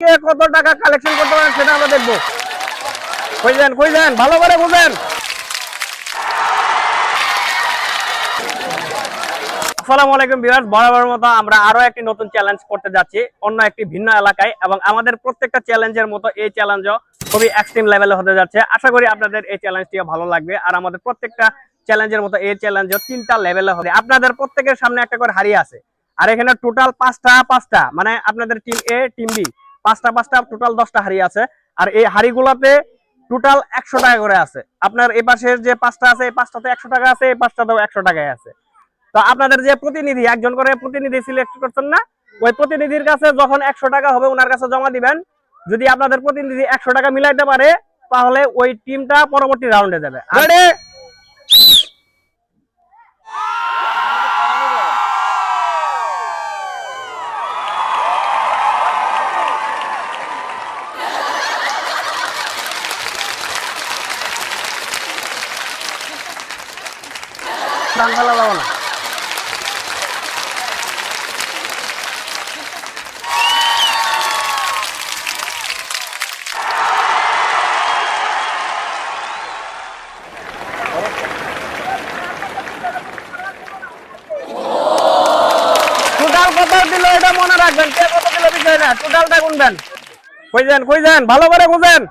কে কত টাকা কালেকশন করতে পারেন সেটা আমরা দেখব। কই যান ভালো করে বুঝেন। আসসালামু আলাইকুম ভিউয়ার্স, বরাবর মতো আমরা আরও একটি নতুন চ্যালেঞ্জ করতে যাচ্ছি, অন্য একটি ভিন্ন এলাকায়, এবং আমাদের প্রত্যেকটা চ্যালেঞ্জের মতো এই চ্যালেঞ্জও খুবই এক্সট্রিম লেভেলে হতে যাচ্ছে। আশা করি আপনাদের এই চ্যালেঞ্জটিও ভালো লাগবে, আর আমাদের প্রত্যেকটা চ্যালেঞ্জের মতো এই চ্যালেঞ্জও তিনটা লেভেলে হবে। আপনাদের প্রত্যেকের সামনে একটা করে হারিয়ে আছে, আর এখানে টোটাল পাঁচটা পাঁচটা মানে আপনাদের টিম এ টিম বি পাঁচটা পাঁচটা টোটাল দশটা হাড়ি আছে। আর এই হাড়িগুলোতে টোটাল একশো টাকা করে আছে। আপনার এই পাশের যে পাঁচটা আছে, এই পাঁচটাতে একশো টাকা আছে, এই পাঁচটাতেও একশো টাকায় আছে। তো আপনাদের যে প্রতিনিধি, একজন করে প্রতিনিধি সিলেক্ট করছেন না? ওই প্রতিনিধির কাছে যখন একশো টাকা হবে ওনার কাছে জমা দিবেন। যদি আপনাদের প্রতিনিধি একশো টাকা মিলাইতে পারে, তাহলে ওই টিমটা পরবর্তী রাউন্ডে যাবে। আরে ডান ফেলা যাব না। রাখবেন? কে কত দিল বিষয় না? টোটালটা গুনবেন। কই যান কই যান? ভালো করে বুঝেন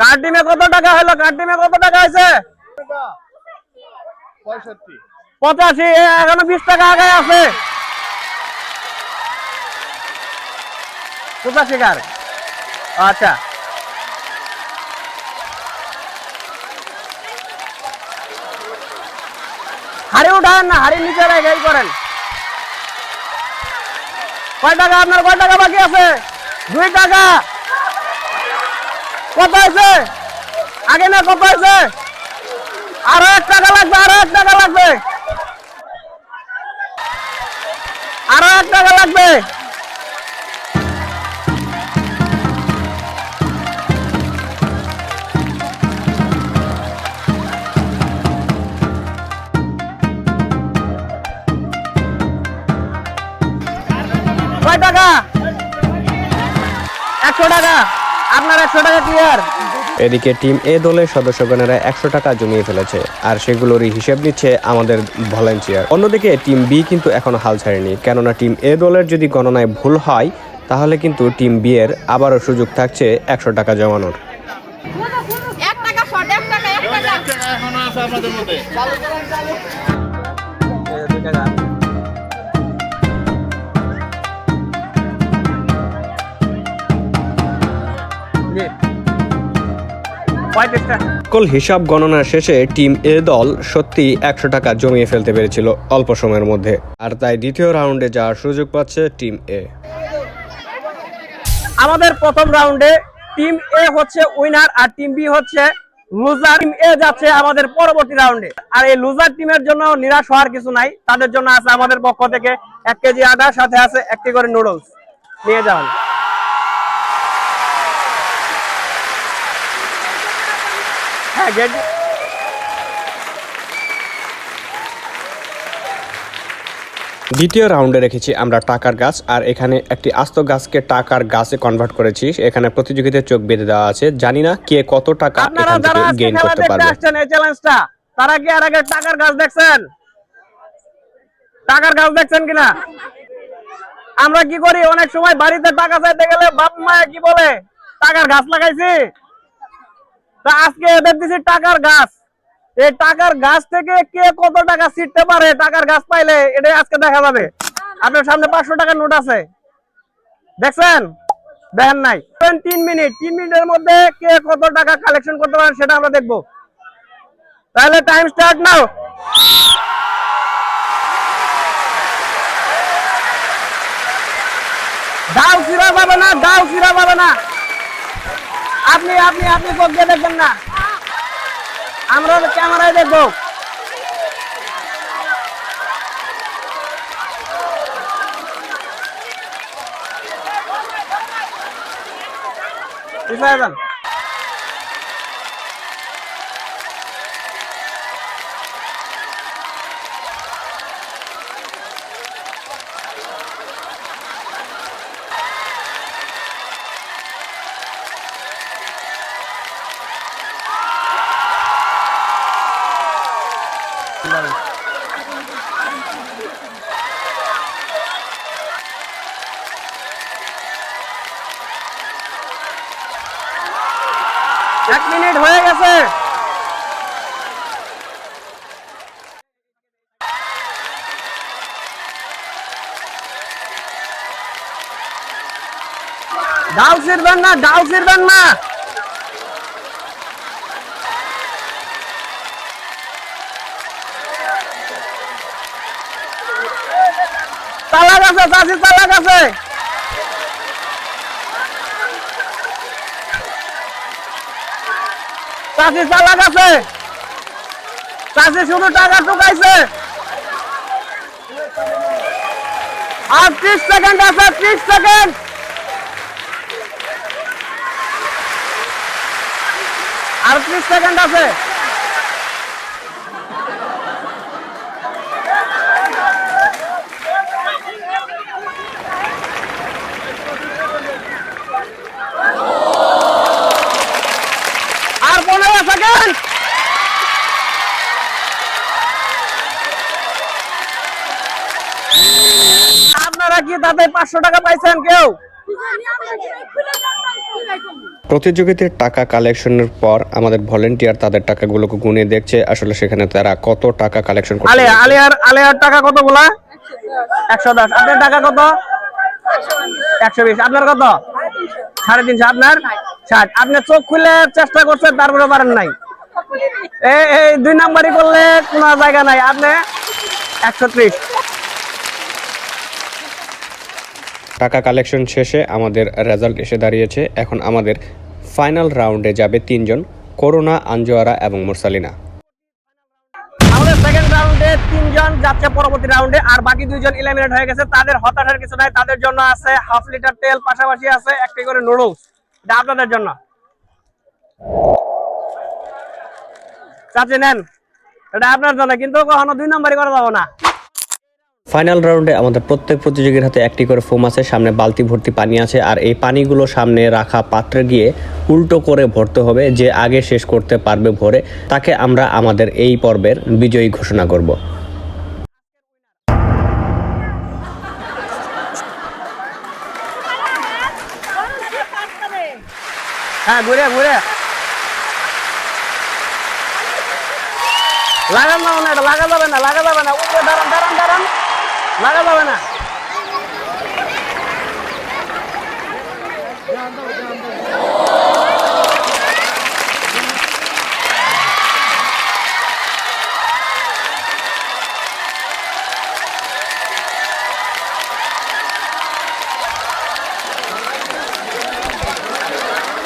কার টিমে কত টাকা হলো? কার টিমে কত টাকা আছে পঁচাশি এখনও বিশ টাকা আগে আছে। পঁচাশি কার? আচ্ছা। হাড়ি উঠান না হাড়ি নিচে রেখে করেন। কয় টাকা আপনার? কয় টাকা বাকি আছে? দুই টাকা। কত আছে আগে না কত আছে আরও এক টাকা লাগবে, আরও এক টাকা লাগবে। আরও এক টাকা লাগবে। কয় টাকা? একশো টাকা। আপনার একশো টাকা ক্লিয়ার এদিকে টিম এ দলের সদস্যগণেরা একশো টাকা জমিয়ে ফেলেছে আর সেগুলোরই হিসেব নিচ্ছে আমাদের ভলেন্টিয়ার অন্যদিকে টিম বি কিন্তু এখনও হাল ছাড়েনি কেননা টিম এ দলের যদি গণনায় ভুল হয় তাহলে কিন্তু টিম বি এর আবারও সুযোগ থাকছে একশো টাকা জমানোর। আপনাদের মধ্যে। সকল হিসাব গণনার শেষে টিম এ দল সত্যি একশো টাকা জমিয়ে ফেলতে পেরেছিল অল্প সময়ের মধ্যে। আর তাই দ্বিতীয় রাউন্ডে যাওয়ার সুযোগ পাচ্ছে টিম এ। আমাদের প্রথম রাউন্ডে টিম এ হচ্ছে উইনার আর টিম বি হচ্ছে লুজার। টিম এ যাচ্ছে আমাদের পরবর্তী রাউন্ডে। আর এই লুজার টিমের জন্য নিরাশ হওয়ার কিছু নাই। তাদের জন্য আছে আমাদের পক্ষ থেকে এক কেজি আদা সাথে আছে একটি করে নুডলস। নিয়ে যান। গেট দ্বিতীয় রাউন্ডে রেখেছি আমরা টাকার গাছ আর এখানে একটি আস্ত গাছকে টাকার গাছে কনভার্ট করেছি। এখানে প্রতিযোগিতার চোখ বেঁধে দেওয়া আছে। জানি না কে কত টাকা এখান থেকে গেইন করতে পারবে। আসছেন এই চ্যালেঞ্জটা তারা কি আর আগে টাকার গাছ দেখছেন? টাকার গাছ দেখছেন কিনা? আমরা কি করি? অনেক সময় বাড়িতে টাকা চাইতে গেলে বাপ মা কি বলে? টাকার গাছ লাগাইছি। তা আজকে এদের দিছি টাকার গাছ। এই টাকার গাছ থেকে কে কত টাকা ছিটতে পারে? টাকার গাছ পাইলে এটাই আজকে দেখা যাবে। আপনার সামনে পাঁচশো টাকার নোট আছে। দেখছেন? দেখেন নাই। তিন মিনিট। তিন মিনিটের মধ্যে কে কত টাকা কালেকশন করতে পারেন সেটা আমরা দেখব। তাহলে টাইম স্টার্ট নাও। দাও ফিরা পাবে না দাও ফিরা পাবে না। আপনি আপনি আপনি কোক দিয়ে দেখবেন না। আমরা ক্যামেরায় দেখব। পিছায় एक मिनट हो गया सर डाउ सिर बनना डाउ सिर बनना তালা গেছে চাষি তালা গেছে চাষি চালা গেছে চাষি শুধু টাকা টুকাইছে। আর ত্রিশ সেকেন্ড আছে, ত্রিশ সেকেন্ড। আর ত্রিশ সেকেন্ড আছে। সাথে পাঁচশো টাকা পাইছেন কেউ? প্রতিযোগিতার টাকা কালেকশনের পর আমাদের ভলেন্টিয়ার তাদের টাকাগুলোকে গুনে দেখছে আসলে সেখানে তারা কত টাকা কালেকশন করে আলে আলেয়ার আলেয়ার টাকা কত বলা? 110 আপনার টাকা কত? 120 আপনার কত? 350 আপনার? 60 আপনি চোখ খুলে চেষ্টা করছেন তারপরে পারেন নাই। এই দুই নাম্বারই করলে কোনো জায়গা নাই। আপনি 130 টাকা কালেকশন শেষে আমাদের রেজাল্ট এসে দাঁড়িয়েছে। এখন আমাদের ফাইনাল রাউন্ডে যাবে তিনজন করোনা আঞ্জোয়ারা এবং মুরসালিনা। আমাদের সেকেন্ড রাউন্ডে তিনজন যাচ্ছে পরবর্তী রাউন্ডে আর বাকি দুইজন ইলিমিনেট হয়ে গেছে। তাদের হতাশার কিছু নাই, তাদের জন্য আছে হাফ লিটার তেল, পাশাপাশি আছে একটি করে নুডলস এটা আপনাদের জন্য। চাচি, নেন। এটা আপনার জন্য, কিন্তু কখনো দুই নম্বরই করা যাব না। ফাইনাল রাউন্ডে আমাদের প্রত্যেক প্রতিযোগীর হাতে একটি করে ফোম আছে, সামনে বালতি ভর্তি পানি আছে, আর এই পানিগুলো সামনে রাখা পাত্রে গিয়ে উল্টো করে ভরতে হবে, যে আগে শেষ করতে পারবে ভরে। তাকে আমরা আমাদের এই পর্বের বিজয়ী ঘোষণা করব। হ্যাঁ না লাগা না লাগা না লাগা যাবে না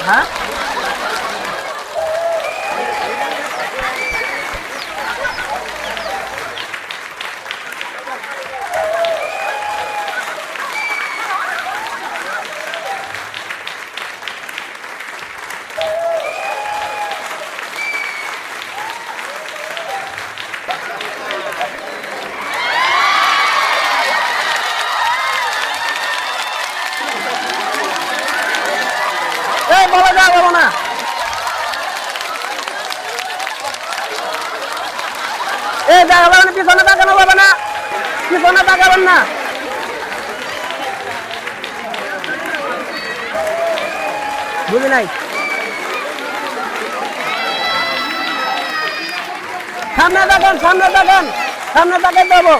হ্যাঁ এই বলো যা বলো না এই দেখা যাবে না পিছনে তাকানো যাবে না। পিছনে তাকাবেন না। বুঝি নাই? সামনে দেখেন সামনে দেখেন সামনে তাকাই দেবো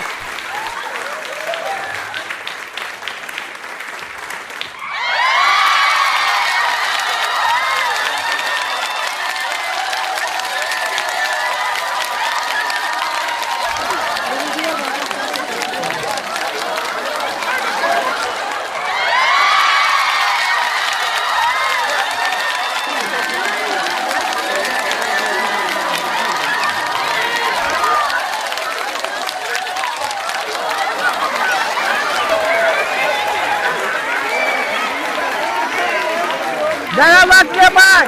দেখা যাচ্ছে ভাই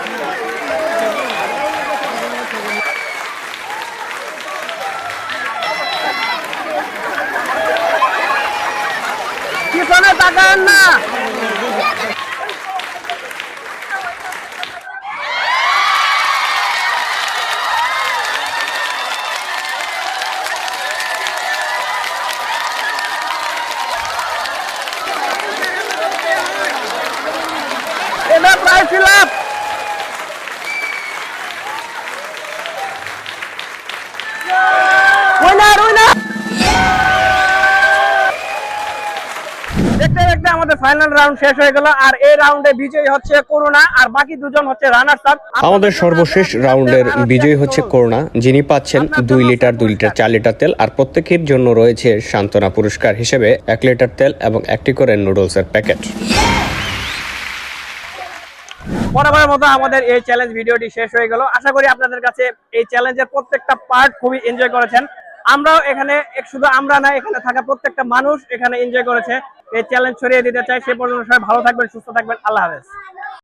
পিছনে তাকান না আমাদের এই রাউন্ডে বিজয়ী হচ্ছে আর বাকি দুজন হচ্ছে আমাদের সর্বশেষ রাউন্ডের বিজয়ী হচ্ছে করোনা যিনি পাচ্ছেন দুই লিটার দুই লিটার চার লিটার তেল আর প্রত্যেকের জন্য রয়েছে সান্ত্বনা পুরস্কার হিসেবে এক লিটার তেল এবং একটি করে নুডলসের প্যাকেট বরাবরের মতো আমাদের এই চ্যালেঞ্জ ভিডিওটি শেষ হয়ে গেল। আশা করি আপনাদের কাছে এই চ্যালেঞ্জের প্রত্যেকটা পার্ট খুবই এনজয় করেছেন। আমরাও এখানে শুধু আমরা না, এখানে থাকা প্রত্যেকটা মানুষ এখানে এনজয় করেছে। এই চ্যালেঞ্জ ছড়িয়ে দিতে চাই। সে পর্যন্ত সবাই ভালো থাকবেন, সুস্থ থাকবেন। আল্লাহ হাফেজ।